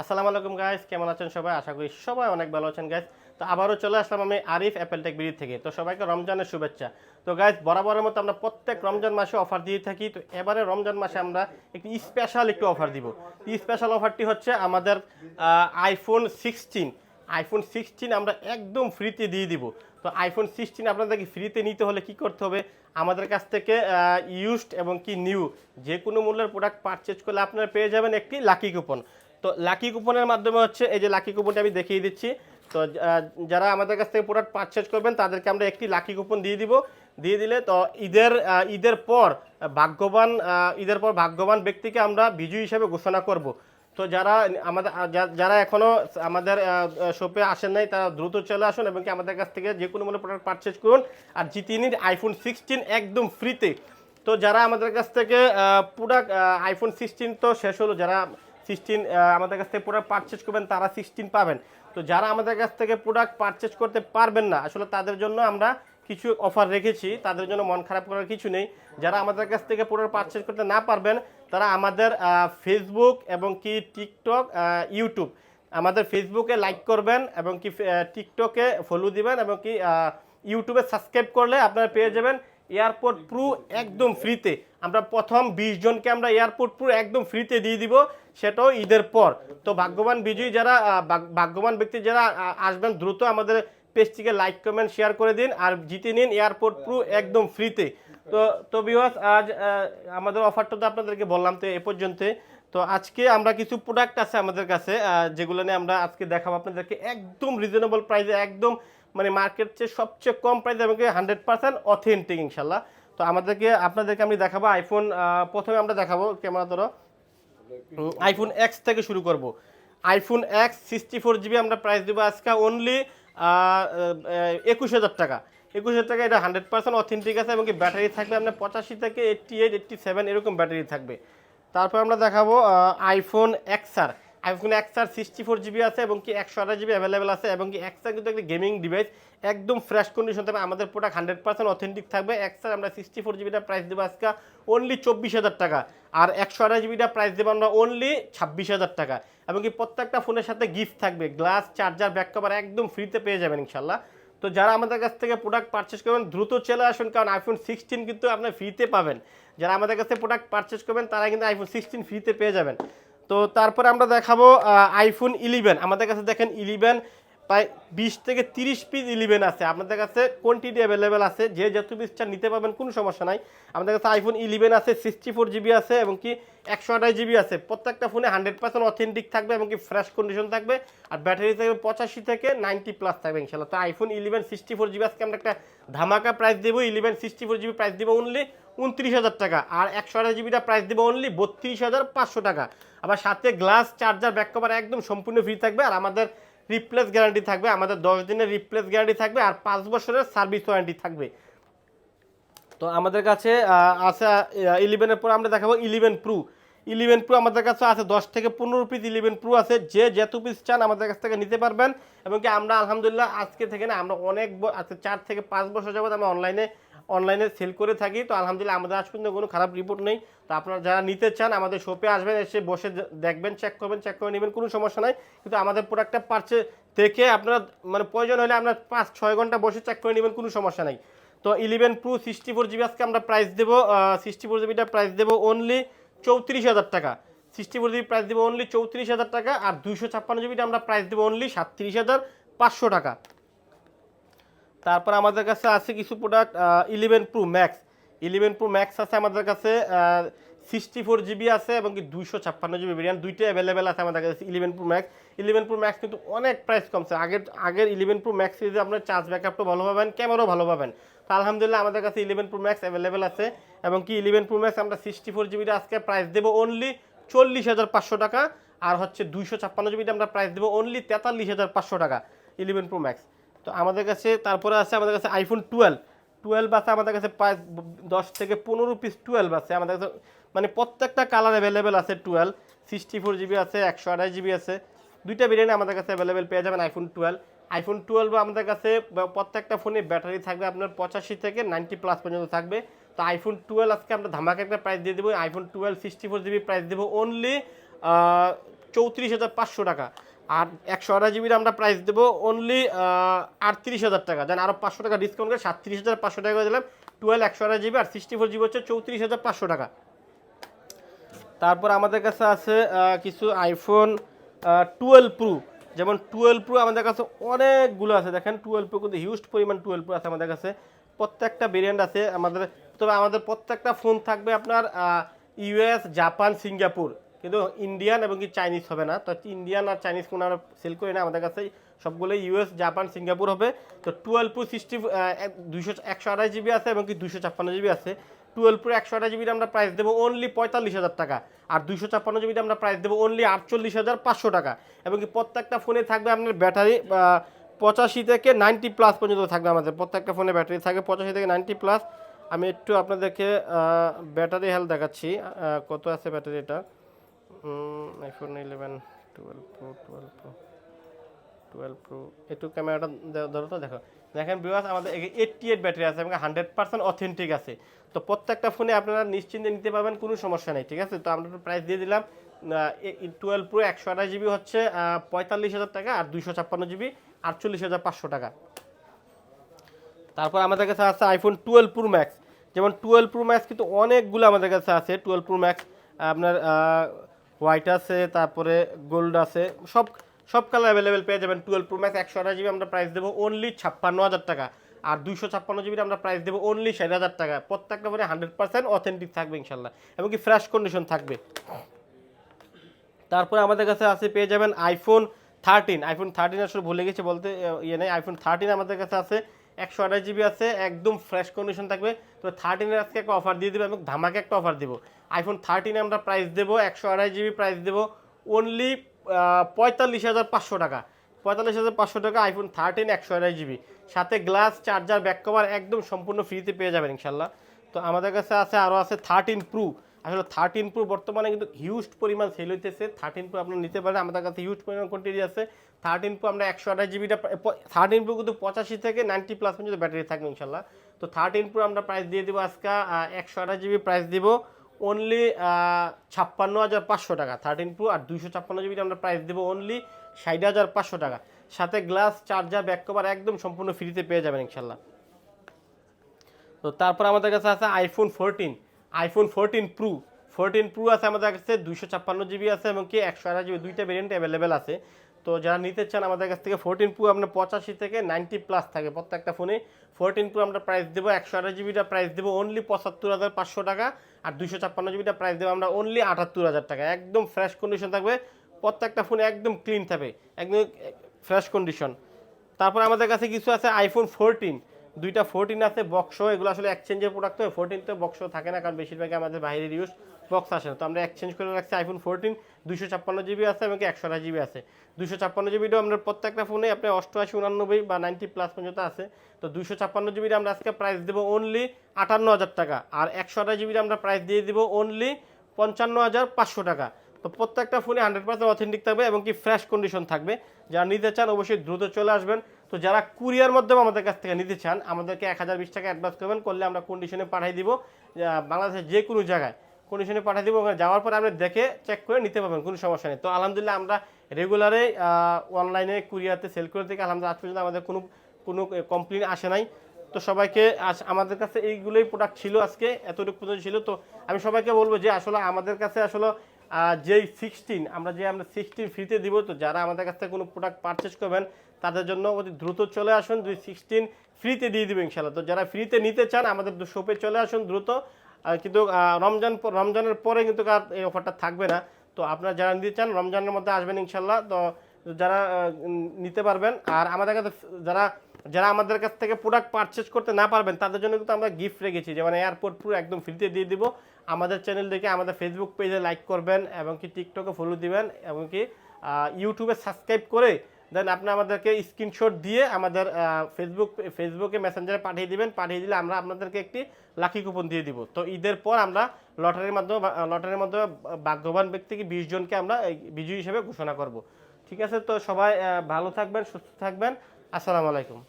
আসসালামু আলাইকুম গাইস কেমন আছেন সবাই? আশা করি সবাই অনেক ভালো আছেন গাইস তো আবারও চলে আসলাম আমি আরিফ অ্যাপেল টেক বিডি থেকে। তো সবাইকে রমজানের শুভেচ্ছা। তো গাইস বরাবরের মতো আমরা প্রত্যেক রমজান মাসে অফার দিয়ে থাকি। তো এবারে রমজান মাসে আমরা একটি স্পেশাল একটু অফার দিব। স্পেশাল অফারটি হচ্ছে আমাদের আইফোন সিক্সটিন আইফোন সিক্সটিন আমরা একদম ফ্রিতে দিয়ে দিব। তো আইফোন সিক্সটিন আপনাদেরকে ফ্রিতে নিতে হলে কি করতে হবে? আমাদের কাছ থেকে ইউজড এবং কি নিউ যে কোনো মূল্যের প্রোডাক্ট পারচেজ করলে আপনারা পেয়ে যাবেন একটি লাকি কুপন তো লাকি কুপনের মাধ্যমে হচ্ছে এই যে লাকি কুপনটা আমি দেখিয়ে দিচ্ছি। তো যারা আমাদের কাছ থেকে প্রোডাক্ট পারচেজ করবেন, তাদেরকে আমরা একটি লাকি কুপন দিয়ে দিব। দিয়ে দিলে তো ঈদের ঈদের পর ভাগ্যবান ঈদের পর ভাগ্যবান ব্যক্তিকে আমরা বিজয়ী হিসেবে ঘোষণা করব। তো যারা আমাদের যারা এখনও আমাদের শপে আসেন নাই, তারা দ্রুত চলে আসুন এবং কি আমাদের কাছ থেকে যে কোনো মনে প্রোডাক্ট পারচেজ করুন। আর জিতিয়ে নিন আইফোন সিক্সটিন একদম ফ্রিতে তো। যারা আমাদের কাছ থেকে প্রোডাক্ট আইফোন সিক্সটিন তো শেষ হলো, যারা সিক্সটিন আমাদের কাছ থেকে প্রোডাক্ট পারচেজ করবেন, তারা সিক্সটিন পাবেন। তো যারা আমাদের কাছ থেকে প্রোডাক্ট পারচেজ করতে পারবেন না, আসলে তাদের জন্য আমরা কিছু অফার রেখেছি, তাদের জন্য মন খারাপ করার কিছু নেই। যারা আমাদের কাছ থেকে প্রোডাক্ট পারচেজ করতে না পারবেন, তারা আমাদের ফেসবুক এবং কি টিকটক ইউটিউব আমাদের ফেসবুকে লাইক করবেন এবং কি টিকটকে ফলো দিবেন এবং কি ইউটিউবে সাবস্ক্রাইব করলে আপনারা পেয়ে যাবেন এয়ারপোর্ট প্রো একদম ফ্রিতে। আমরা প্রথম বিশ জনকে আমরা এয়ারপোর্ট প্রো একদম ফ্রিতে দিয়ে দিব, সেটাও ঈদের পর। তো ভাগ্যবান বিজয়ী যারা ভাগ্যবান ব্যক্তি যারা আসবেন দ্রুত আমাদের পেজটিকে লাইক, কমেন্ট, শেয়ার করে দিন আর জিতে নিন এয়ারপোর্ট প্রো একদম ফ্রিতে। তো তো বিওয়াস আজ আমাদের অফারটা তো আপনাদেরকে বললাম তো এ পর্যন্ত তো আজকে আমরা কিছু প্রোডাক্ট আছে আমাদের কাছে যেগুলো নিয়ে আমরা আজকে দেখাবো আপনাদেরকে। একদম রিজনেবল প্রাইসে একদম মানে মার্কেট চেয়ে সবচেয়ে কম প্রাইস এবং হান্ড্রেড পার্সেন্ট অথেন্টিক ইনশাল্লাহ। তো আমাদেরকে, আপনাদেরকে আমি দেখাবো আইফোন প্রথমে আমরা দেখাবো ক্যামেরা ধরো। আইফোন এক্স থেকে শুরু করব। IPhone X sixty four GB আমরা প্রাইস দেবো আজকে অনলি একুশ হাজার টাকা। একুশ হাজার টাকা, এটা হান্ড্রেড পার্সেন্ট অথেন্টিক আছে এবং কি ব্যাটারি থাকবে আপনার পঁচাশি থেকে এইট্টি এইট এইট্টি সেভেন এরকম ব্যাটারি থাকবে। তারপর আমরা দেখাবো iPhone XR iPhone XR sixty four GB আছে এবং কি একশো আঠাশ জিবি অ্যাভেলেবেল আছে এবং কি এক্সআর কিন্তু একটা গেমিং ডিভাইস একদম ফ্রেশ কন্ডিশন থাকবে। আমাদের প্রোডাক্ট হান্ড্রেড পার্সেন্ট অথেন্টিক থাকবে। এক্সআর আমরা সিক্সটি ফোর জিবিটা প্রাইস দেবো আজকে অনলি চব্বিশ হাজার টাকা। আর একশো আঠাশ জিবিটা প্রাইস দেবো আমরা অনলি ছাব্বিশ হাজার টাকা। এবং কি প্রত্যেকটা ফোনের সাথে গিফট থাকবে। গ্লাস চার্জার ব্যাক কভার একদম ফ্রিতে পেয়ে যাবেন ইনশাল্লাহ তো যারা আমাদের কাছ থেকে প্রোডাক্ট পারচেস করবেন, দ্রুত চলে আসুন কারণ আইফোন সিক্সটিন কিন্তু আপনার ফ্রিতে পাবেন। যারা আমাদের কাছে প্রোডাক্ট পারচেস করবেন, তারা কিন্তু আইফোন সিক্সটিন ফ্রিতে পেয়ে যাবেন। তো তারপরে আমরা দেখাবো আইফোন ইলেভেন আমাদের কাছে দেখেন ইলেভেন প্রায় বিশ থেকে তিরিশ পিস ইলেভেন আছে। আপনাদের কাছে কোয়ান্টিটি অ্যাভেলেবেল আছে। যে যত পিস চান নিতে পারবেন, কোনো সমস্যা নাই। আমাদের কাছে আইফোন ইলেভেন আছে সিক্সটি ফোর জিবি আছে এবং কি একশো আঠাশ জিবি আছে। প্রত্যেকটা ফোনে হান্ড্রেড পার্সেন্ট অথেন্টিক থাকবে এবং কি ফ্রেশ কন্ডিশন থাকবে। আর ব্যাটারি থাকবে পঁচাশি থেকে নাইনটি প্লাস থাকবে ইনশাল্লাহ তো iPhone eleven sixty four GB আজকে আমরা একটা ধামাকা প্রাইস দেবো। Eleven sixty four GB price দেবো অনলি উনত্রিশ হাজার টাকা। আর একশো আঠাশ জিবিটা প্রাইস দেবো অনলি বত্রিশ হাজার পাঁচশো টাকা। আবার সাথে গ্লাস চার্জার ব্যাক কভার একদম সম্পূর্ণ ফ্রি থাকবে। আর আমাদের রিপ্লেস গ্যারান্টি থাকবে। আমাদের দশ দিনের রিপ্লেস গ্যারান্টি থাকবে। আর পাঁচ বছরের সার্ভিস ওয়ারেন্টি থাকবে। তো আমাদের কাছে আছে ইলেভেনের পর আমরা দেখাবো ইলেভেন প্রু ইলেভেন প্রো আমাদের কাছে আছে দশ থেকে পনেরো পিস ইলেভেন প্রো আছে। যে যত পিস চান আমাদের কাছ থেকে নিতে পারবেন। এবং কি আমরা আলহামদুলিল্লাহ আজকে থেকে না, আমরা অনেক আজকে চার থেকে পাঁচ বছর যাবত আমরা অনলাইনে অনলাইনে সেল করে থাকি। তো আলহামদুলিল্লাহ আমাদের আজ পর্যন্ত কোনো খারাপ রিপোর্ট নেই। তো আপনারা যারা নিতে চান, আমাদের শপে আসবেন, এসে বসে দেখবেন চেক করবেন চেক করে নেবেন, কোনো সমস্যা নাই। কিন্তু আমাদের প্রোডাক্টটা পারচে থেকে আপনারা মানে প্রয়োজন হলে আপনার পাঁচ, ছয় ঘণ্টা বসে চেক করে নেবেন, কোনো সমস্যা নাই। তো eleven pro sixty four GB আজকে আমরা প্রাইস দেবো সিক্সটি ফোর জিবিটা প্রাইস দেবো অনলি চৌত্রিশ হাজার টাকা। সিক্সটি ফোর জিবি প্রাইস দেবো অনলি চৌত্রিশ হাজার টাকা আর দুইশো ছাপ্পান্ন জিবিটা আমরা প্রাইস দেবো অনলি সাতত্রিশ হাজার পাঁচশো টাকা। তারপর আমাদের কাছে আছে কিছু product eleven pro max eleven pro max আছে আমাদের কাছে সিক্সটি ফোর জিবি আছে এবং কি দুইশো ছাপ্পান্ন জিবি ভেরিয়েন্ট দুইটা অ্যাভেলেবেল আছে আমাদের কাছে eleven pro max eleven pro max কিন্তু অনেক প্রাইস কমছে। আগের আগের ইলেভেন প্রো ম্যাক্স সিরিজে আপনার চার্জ ব্যাকআপটা ভালো পাবেন ক্যামেরাও ভালো পাবেন। তো আলহামদুলিল্লাহ আমাদের কাছে ইলেভেন প্রো ম্যাক্স অ্যাভেলেবেল আছে এবং কি ইলেভেন প্রো ম্যাক্স আমরা সিক্সটি ফোর জিবিটা আজকে প্রাইস দেবো অনলি চল্লিশ হাজার পাঁচশো টাকা। আর হচ্ছে দুইশো ছাপ্পান্ন জিবিটা আমরা প্রাইস দেবো অনলি তেতাল্লিশ হাজার পাঁচশো টাকা। ইলেভেন প্রো ম্যাক্স তো আমাদের কাছে, তারপরে আছে আমাদের কাছে আইফোন টুয়েলভ টুয়েলভ আছে আমাদের কাছে প্রায় দশ থেকে পনেরো পিস টুয়েলভ আছে। আমাদের কাছে মানে প্রত্যেকটা কালার অ্যাভেলেবেল আছে টুয়েলভ সিক্সটি ফোর জিবি আছে, একশো আঠাশ জিবি আছে। দুইটা ভেরিয়েন্ট আমাদের কাছে অ্যাভেলেবেল পেয়ে যাবেন আইফোন টুয়েলভ আইফোন টুয়েলভ আমাদের কাছে প্রত্যেকটা ফোনে ব্যাটারি থাকবে আপনার পঁচাশি থেকে নাইনটি প্লাস পর্যন্ত থাকবে। তো আইফোন টুয়েলভ আজকে আমরা ধামাকা একটা প্রাইস দিয়ে দেবো। IPhone twelve sixty four GB price দেবো অনলি চৌত্রিশ হাজার পাঁচশো টাকা। আর একশো আড়াই জিবির আমরা প্রাইস দেবো অনলি আটত্রিশ হাজার টাকা। যেন আরও পাঁচশো টাকা ডিসকাউন্ট করে সাতত্রিশ হাজার পাঁচশো টাকা করে দিলাম। টুয়েলভ একশো আড়াই জিবি আর সিক্সটি ফোর জিবি হচ্ছে চৌত্রিশ হাজার পাঁচশো টাকা। তারপর আমাদের কাছে আছে কিছু আইফোন টুয়েলভ প্রো যেমন টুয়েলভ প্রো আমাদের কাছে অনেকগুলো আছে, দেখেন টুয়েলভ প্রো কিন্তু হিউজ পরিমাণ টুয়েলভ প্রো আছে আমাদের কাছে। প্রত্যেকটা ভেরিয়েন্ট আছে আমাদের, তবে আমাদের প্রত্যেকটা ফোন থাকবে আপনার ইউএস জাপান সিঙ্গাপুর কিন্তু ইন্ডিয়ান এবং কি চাইনিজ হবে না। তো ইন্ডিয়ান আর চাইনিজ কোনো আমরা সেল করি না। আমাদের কাছে সবগুলো ইউএস জাপান সিঙ্গাপুর হবে। তো টুয়েলভ প্রো সিক্সটি দুশো একশো আড়াই জিবি আছে এবং কি দুইশো ছাপ্পান্ন জিবি আছে। টুয়েলভ প্রো একশো আঠাশ জিবির আমরা প্রাইস দেবো অনলি পঁয়তাল্লিশ হাজার টাকা। আর দুশো ছাপ্পান্ন জিবির আমরা প্রাইস দেবো অনলি আটচল্লিশ হাজার পাঁচশো টাকা। এবং কি প্রত্যেকটা ফোনে থাকবে আপনার ব্যাটারি পঁচাশি থেকে নাইনটি প্লাস পর্যন্ত থাকবে আমাদের। প্রত্যেকটা ফোনে ব্যাটারি থাকবে পঁচাশি থেকে নাইনটি প্লাস আমি একটু আপনাদেরকে ব্যাটারি হেলথ দেখাচ্ছি। কত আছে ব্যাটারি এটা iPhone eleven twelve pro twelve pro twelve pro একটু ক্যামেরাটা ধরো তো, দেখো। দেখেন বিবাস আমাদের এইটটি এইট ব্যাটারি আছে এবং হান্ড্রেড পার্সেন্ট অথেন্টিক আছে। তো প্রত্যেকটা ফোনে আপনারা নিশ্চিন্তে নিতে পারবেন, কোনো সমস্যা নেই, ঠিক আছে? তো আমরা প্রাইস দিয়ে দিলাম। টুয়েলভ প্রো একশো আঠাশ জিবি হচ্ছে পঁয়তাল্লিশ হাজার টাকা আর দুইশো ছাপ্পান্ন জিবি আটচল্লিশ হাজার পাঁচশো টাকা। তারপর আমাদের কাছে আছে আইফোন টুয়েলভ প্রো ম্যাক্স যেমন টুয়েলভ প্রো ম্যাক্স কিন্তু অনেকগুলো আমাদের কাছে আছে টুয়েলভ প্রো ম্যাক্স আপনার হোয়াইট আছে, তারপরে গোল্ড আছে, সব সব কালার অ্যাভেলেবেল পেয়ে যাবেন টুয়েলভ প্রো ম্যাক্স একশো আঠাশ জিবি আমরা প্রাইস দেবো অনলি ছাপ্পান্ন হাজার টাকা। আর দুইশো ছাপ্পান্ন জিবির আমরা প্রাইস দেবো অনলি ষাট হাজার টাকা। প্রত্যেকটা ফোনে হান্ড্রেড পার্সেন্ট অথেন্টিক থাকবে ইনশাল্লাহ, এবং কি ফ্রেশ কন্ডিশন থাকবে। তারপরে আমাদের কাছে আছে, পেয়ে যাবেন আইফোন থার্টিন আইফোন থার্টিন আসলে ভুলে গেছে বলতে ইয়ে নেই আইফোন থার্টিন আমাদের কাছে আছে। একশো আঠাশ জিবি আছে, একদম ফ্রেশ কন্ডিশন থাকবে। তো থার্টিনের আজকে একটা অফার দিয়ে দেবো এবং ধামাকে একটা অফার দেবো। আইফোন থার্টিনে আমরা প্রাইস দেবো, একশো আঠাশ জিবি প্রাইস দেবো অনলি পঁয়তাল্লিশ হাজার পাঁচশো টাকা। পঁয়তাল্লিশ হাজার পাঁচশো টাকা আইফোন থার্টিন একশো আঠাশ জিবি সাথে গ্লাস চার্জার ব্যাক কভার একদম সম্পূর্ণ ফ্রিতে পেয়ে যাবেন ইনশাল্লাহ। তো আমাদের কাছে আছে আরও আছে থার্টিন প্রো আসলে থার্টিন প্রো বর্তমানে কিন্তু হিউজ পরিমাণ সেল হইতেছে। থার্টিন প্রো আপনারা নিতে পারেন, আমাদের কাছে হিউজ পরিমাণ কোয়ান্টিটি আছে। থার্টিন প্রো আমরা একশো আঠাশ জিবিটা থার্টিন প্রো কিন্তু পঁচাশি থেকে নাইনটি প্লাস পর্যন্ত ব্যাটারি থাকবে ইনশাল্লাহ। তো থার্টিন প্রো আমরা প্রাইস দিয়ে দেবো আজকে একশো আঠাশ জিবি প্রাইস দিব। অনলি ছাপ্পান্ন হাজার পাঁচশো টাকা। থার্টিন প্রো আর দুইশো ছাপ্পান্ন জিবিটা আমরা প্রাইস দেবো অনলি ষাট হাজার পাঁচশো টাকা। সাথে গ্লাস চার্জার ব্যাক কভার একদম সম্পূর্ণ ফ্রিতে পেয়ে যাবেন ইনশাল্লাহ। তো তারপর আমাদের কাছে আছে iPhone fourteen iPhone fourteen pro fourteen pro আছে আমাদের কাছে দুশো ছাপ্পান্ন জিবি আছে এবং কি একশো আঠাশ জিবি দুইটা ভেরিয়েন্ট অ্যাভেলেবেল আছে। তো যারা নিতে চান আমাদের কাছ থেকে ফোরটিন প্রো আপনার পঁচাশি থেকে নাইনটি প্লাস থাকে প্রত্যেকটা ফোনে। ফোরটিন প্রো আমরা প্রাইস দেবো, একশো আঠাশ জিবিটা প্রাইস দেবো অনলি পঁচাত্তর হাজার পাঁচশো টাকা আর দুশো ছাপ্পান্ন জিবিটা প্রাইস দেবো আমরা অনলি আটাত্তর হাজার টাকা। একদম ফ্রেশ কন্ডিশন থাকবে, প্রত্যেকটা ফোনে একদম ক্লিন থাকবে, একদম ফ্রেশ কন্ডিশন তারপর আমাদের কাছে কিছু আছে আইফোন ফোরটিন দুইটা ফোরটিন আছে বক্স এগুলো আসলে এক্সচেঞ্জের প্রোডাক্ট তো ফোরটিন তো বক্স থাকে না, কারণ বেশিরভাগই আমাদের বাইরের ইউজ বক্স আসে না। তো আমরা এক্সচেঞ্জ করে রাখছি আইফোন ফোরটিন দুশো ছাপ্পান্ন জিবি আছে এবং একশো আঠাশ জিবি আছে। দুশো ছাপ্পান্ন জিবিটাও আমরা প্রত্যেকটা ফোনে আপনার অষ্টআশি, উনানব্বই বা নাইনটি প্লাস পর্যন্ত আছে। তো দুশো ছাপ্পান্ন জিবিটা আমরা আজকে প্রাইস দেবো অনলি আটান্ন হাজার টাকা। আর একশো আঠাশ জিবিটা আমরা প্রাইস দিয়ে দেবো অনলি পঞ্চান্ন হাজার পাঁচশো টাকা। তো প্রত্যেকটা ফোনে হান্ড্রেড পার্সেন্ট অথেন্টিক থাকবে এবং কি ফ্রেশ কন্ডিশন থাকবে। যারা নিতে চান অবশ্যই দ্রুত চলে আসবেন। তো যারা কুরিয়ার মাধ্যমে আমাদের কাছ থেকে নিতে চান, আমাদেরকে এক হাজার বিশ টাকা অ্যাডভান্স করবেন করলে আমরা কন্ডিশনে পাঠিয়ে দিব বাংলাদেশের যে কোনো জায়গায়। কন্ডিশনে পাঠিয়ে দিব ওখানে যাওয়ার পরে আপনি দেখে চেক করে নিতে পারবেন, কোনো সমস্যা নেই। তো আলহামদুলিল্লাহ আমরা রেগুলারে অনলাইনে কুরিয়াতে সেল করে থেকে। আলহামদুলিল্লাহ, আজ পর্যন্ত আমাদের কোনো কোনো কমপ্লেন আসে নাই। তো সবাইকে আমাদের কাছে এইগুলোই প্রোডাক্ট ছিল আজকে, এতটুকু পর্যন্ত ছিল। তো আমি সবাইকে বলব যে আসলে আমাদের কাছে আসলে যেই সিক্সটিন আমরা যে আমরা সিক্সটিন ফ্রিতে দিব, তো যারা আমাদের কাছ থেকে কোনো প্রোডাক্ট পারচেস করবেন তাদের জন্য অতি দ্রুত চলে আসুন। দুই সিক্সটিন ফ্রিতে দিয়ে দিব ইনশাল্লাহ তো যারা ফ্রিতে নিতে চান, আমাদের শপে চলে আসুন দ্রুত। কিন্তু রমজান রমজানের পরে কিন্তু আর এই অফারটা থাকবে না। তো আপনারা যারা নিতে চান, রমজানের মধ্যে আসবেন ইনশাল্লাহ তো যারা নিতে পারবেন। আর আমাদের কাছে যারা যারা আমাদের কাছ থেকে প্রোডাক্ট পারচেস করতে না পারবেন, তাদের জন্য কিন্তু আমরা গিফট রেখেছি। যেমন এয়ারপোর্ট পুরো একদম ফ্রিতে দিয়ে দিব। আমাদের চ্যানেল দেখে আমাদের ফেসবুক পেজে লাইক করবেন এবং কি টিকটকে ফলো দিবেন এবং কি ইউটিউবে সাবস্ক্রাইব করে দেন আপনি আমাদেরকে স্ক্রিনশট দিয়ে আমাদের ফেসবুক ফেসবুকে মেসেঞ্জারে পাঠিয়ে দিবেন। পাঠিয়ে দিলে আমরা আপনাদেরকে একটি লাকি কুপন দিয়ে দিব। তো ঈদের পর আমরা লটারির মাধ্যমে লটারির মাধ্যমে ভাগ্যবান ব্যক্তিকে বিশ জনকে আমরা বিজয়ী হিসেবে ঘোষণা করব। ঠিক আছে? তো সবাই ভালো থাকবেন, সুস্থ থাকবেন। আসসালামু আলাইকুম।